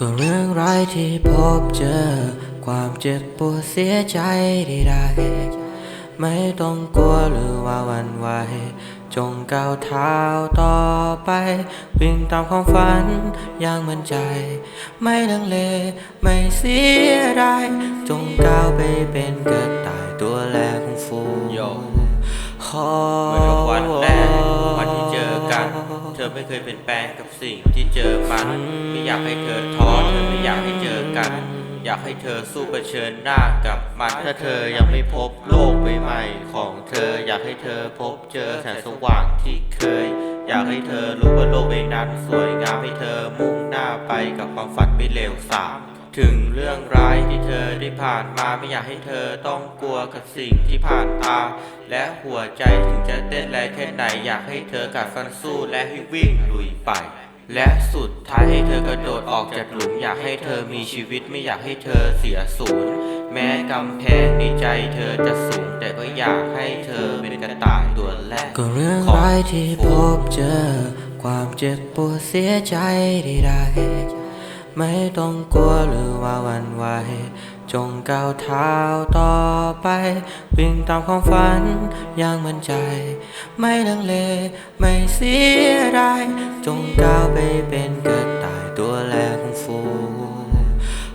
ก็เรื่องร้ายที่พบเจอ ความเจ็บปวดเสียใจใดๆ ไม่ต้องกลัวหรือว่าหวันไหว จงก้าวเท้าต่อไป วิ่งตามความฝันอย่างมั่นใจ ไม่ลังเลไม่เสียดายจงก้าวไปเป็นกระต่ายตัวแรกของฝูงโย่ขอเหมือนกับวันแรกวันที่เจอกัน เธอไม่เคยเปลี่ยนแปลงกับสิ่งที่เจอมันไม่อยากให้เธอท้อเธอไม่อยากให้เจอกัน อยากให้เธอสู้เผชิญหน้ากับมันถ้าเธอยังไม่พบโลกใบใหม่ของเธอ อยากให้เธอพบเจอแสงสว่างที่เคย อยากให้เธอรู้ว่าโลกใบนั้นสวยงามให้เธอมุ่งหน้าไปกับความฝันไม่เลวทรามถึงเรื่องร้ายที่เธอได้ผ่านมาไม่อยากให้เธอต้องกลัวกับสิ่งที่ผ่านตา และหัวใจถึงจะเต้นแรงแค่ไหนอยากให้เธอกัดฟันสู้และให้วิ่งลุยไป และสุดท้ายให้เธอกระโดดออกจากหลุมอยากให้เธอมีชีวิตไม่อยากให้เธอเสียศูนย์แม้กำแพงในใจเธอจะสูง แต่ก็อยากให้เธอเป็นกระต่ายตัวแรกก็เรื่องร้ายที่พบเจอ ความเจ็บปวดเสียใจใดๆ ไม่ต้องกลัวหรือว่าวันไหว จงก้าวเท้าต่อไป วิ่งตามความฝันอย่างมั่นใจ ไม่ลังเลไม่เสียดายจงก้าวไปเป็นกระต่ายตัวแรกของฝู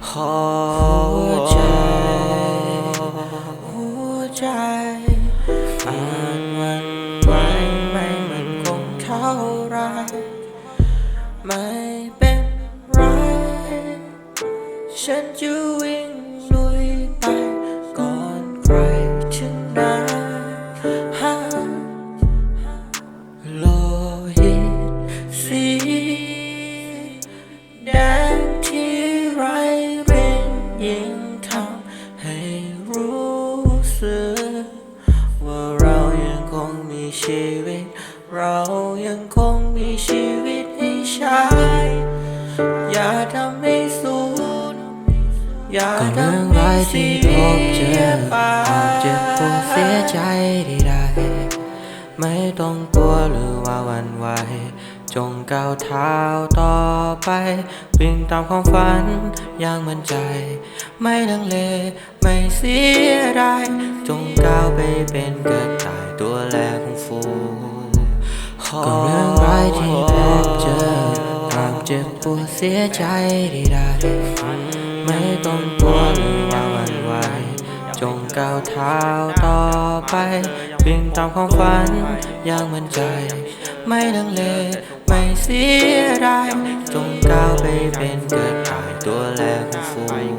หัวใจหัวใจอ่านวันไว้ไม่มันคงเท่าไรไม่ ฉันจะวิ่งลุยไปก่อนใครชนะหาโลหิตสีแดงที่ไรเร่งยิ่งทำให้รู้สึก ว่าเรายังคงมีชีวิต เรายังคงมีชีวิตให้ใช้ อย่าทำ อย่าทำให้เสียไปความเจ็บปวดเสียใจใดๆไม่ต้องกลัวหรือว่าวันไหวจงก้าวเท้าต่อไป วิ่งตามความฝันอย่างมั่นใจ ไม่ลังเลไม่เสียดายจงก้าวไปเป็นกระต่ายตัวแรกของฝูก็เรื่องร้ายที่พบเจอความเจ็บปวดเสียใจใดๆ ไม่ต้องกลัวหรือว่าวันไหวจงก้าวเท้าต่อไปวิ่งตามความฝันอย่างมั่นใจ ไม่ลังเลไม่เสียดายจงก้าวไปเป็นกระต่ายตัวแรกของฝูง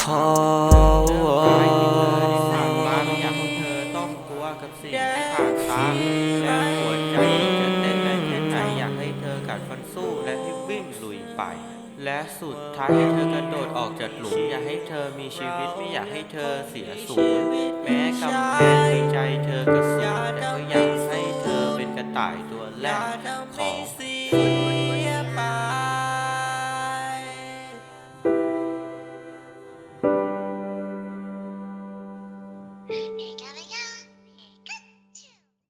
ขออยากให้เธอต้องกลัวกับสิ่งที่ผ่านตาและหัวใจจะเต้นแรงแค่ไหนอยากให้เธอกัดฟันสู้และให้วิ่งลุยไป และสุดท้ายให้เธอกระโดดออกจากหลุมอยากให้เธอมีชีวิตไม่อยากให้เธอเสียสูญแม้กำแพงในใจเธอก็สูงแต่ก็อยากให้เธอเป็นกระต่ายตัวแรกของคน